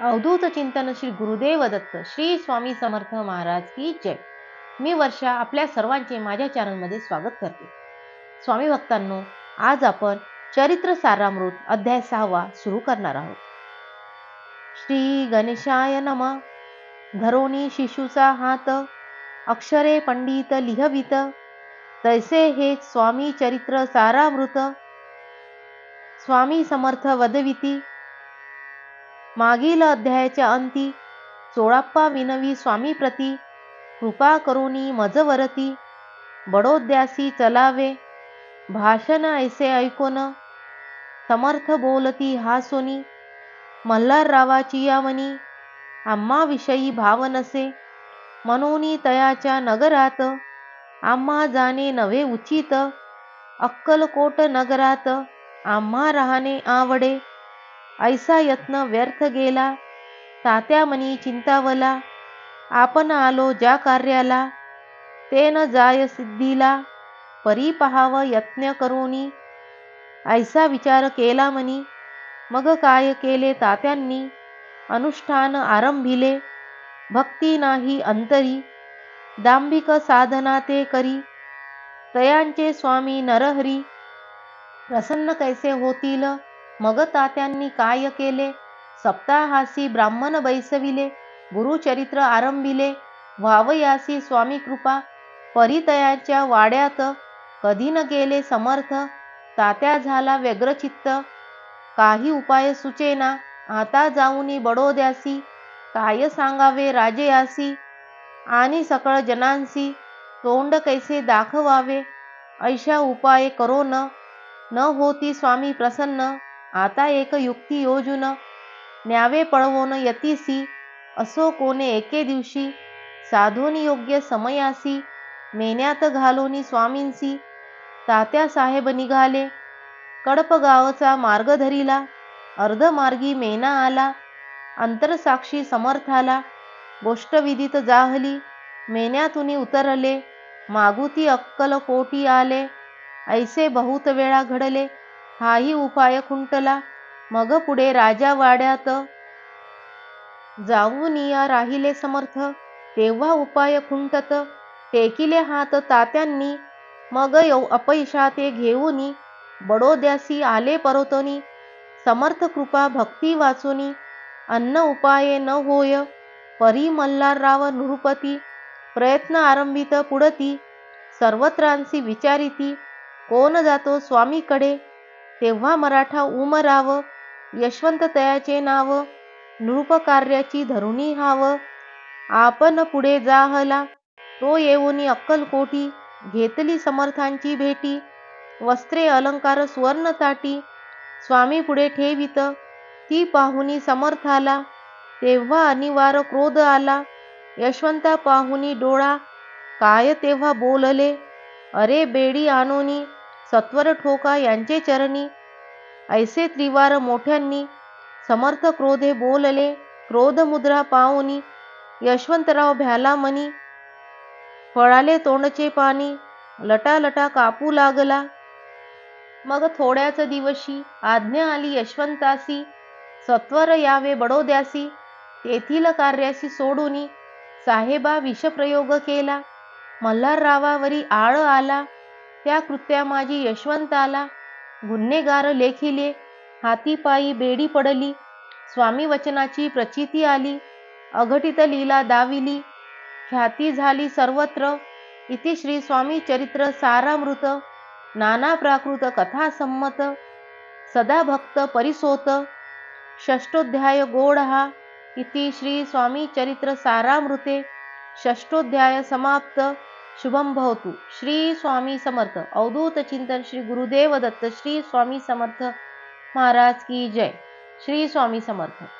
अवधूत चिंतन श्री गुरुदेव दत्त श्री स्वामी समर्थ महाराज की जय. मी वर्षा आपल्या सर्वांचे माझ्या चॅनलमध्ये स्वागत करते. स्वामी भक्तांनो आज आपण चरित्र सारामृत अध्याय सहावा सुरू करणार आहोत. श्री गणेशाय नम धरोनी शिशूचा हात अक्षरे पंडित लिहवित तैसे हे स्वामी चरित्र सारामृत स्वामी समर्थ वदविती मागील अध्यायाच्या अंती चोळाप्पा विनवी स्वामी प्रती कृपा करुणी मजवरती बडोद्यासी चलावे भाषण ऐसे ऐकोन समर्थ बोलती हा सोनी मल्हाररावाची यावनी आम्हाविषयी भाव नसे मनोनी तयाच्या नगरात आम्हा जाणे नवे उचित अक्कलकोट नगरात आम्हा राहणे आवडे ऐसा यत्न व्यर्थ गेला. तात्या मनी चिंतावला. आपण आलो ज्या कार्याला ते न जाय सिद्धीला. परी पहाव यत्न करूनी. ऐसा विचार केला मनी. मग काय केले तात्यांनी? अनुष्ठान आरंभिले. भक्ती नाही अंतरी. दांभिक साधना ते करी. तयांचे स्वामी नरहरी. प्रसन्न कैसे होतील? मग तात्यांनी काय केले? सप्ताहासी ब्राह्मण बैसविले गुरुचरित्र आरंभिले व्हावयासी स्वामी कृपा परितयाच्या वाड्यात कधी न गेले समर्थ तात्या झाला व्यग्रचित्त काही उपाय सुचेना आता जाऊनी बडोद्यासी काय सांगावे राजयासी आणि सकळ जनांसी तोंड कैसे दाखवावे ऐशा उपाय करो न न होती स्वामी प्रसन्न आता एक युक्ती योजून न्यावे पळवोन यतीसी असो कोणे एके दिवशी. साधोनी योग्य समयासी मेन्यात घालोनी स्वामींसी. तात्या साहेब निघाले कडपगावचा मार्ग धरिला. अर्धमार्गी मेना आला अंतरसाक्षी समर्थाला गोष्टविदित जाहली मेन्यातून उतरले. मागुती अक्कल कोटी आले ऐसे बहुत वेळा घडले. हाही उपाय खुंटला. मग पुढे राजा वाड्यात जाऊन या राहिले समर्थ. तेव्हा उपाय खुंटत. टेकिले हात तात्यांनी. मग अपयशा ते घेऊनी. बडोद्यासी आले परतोनी. समर्थ कृपा भक्ती वाचुनी. अन्न उपाये न होय. परी मल्हारराव नृपती प्रयत्न आरंभित पुढती. सर्वत्रांसी विचारिती. कोण जातो स्वामीकडे? तेव्हा मराठा उमराव यशवंत तयाचे नाव नृपकार्याची धरुणी हाव. आपण पुढे जाहला तो येऊनी अक्कलकोटी घेतली समर्थांची भेटी. वस्त्रे अलंकार सुवर्ण ताटी स्वामी पुढे ठेवित. ती पाहुनी समर्थाला तेव्हा अनिवार क्रोध आला. यशवंता पाहुनी डोळा काय तेव्हा बोलले? अरे बेडी आणोनी सत्वर ठोका यांचे चरणी. ऐसे त्रिवार मोठ्यांनी समर्थ क्रोधे बोलले क्रोध मुद्रा पाहुनी यशवंतराव भ्याला मनी. फळाले तोंडचे पाणी लटा लटा कापू लागला. मग थोड्याच दिवशी आज्ञा आली यशवंतासी सत्वर यावे बडोद्यासी तेथील कार्यासी सोडूनी साहेबा विषप्रयोग केला. मल्हाररावावरी आळ आला. त्या कृत्या माझी यशवंताला गुन्हेगार लेखिले हातीपायी बेडी पडली स्वामी वचनाची प्रचिती आली अघटित लीला दाविली ख्याती झाली सर्वत्र इति श्री स्वामी चरित्र सारामृत नाना प्राकृत कथा संमत सदा भक्त परिसोत षष्टोध्याय गोड हा इति श्री स्वामी चरित्र सारामृते षष्टोध्याय समाप्त शुभम भवतु। श्री स्वामी समर्थ। अवधूत चिंतन श्री गुरुदेव दत्त। श्री स्वामी समर्थ महाराज की जय। श्री स्वामी समर्थ।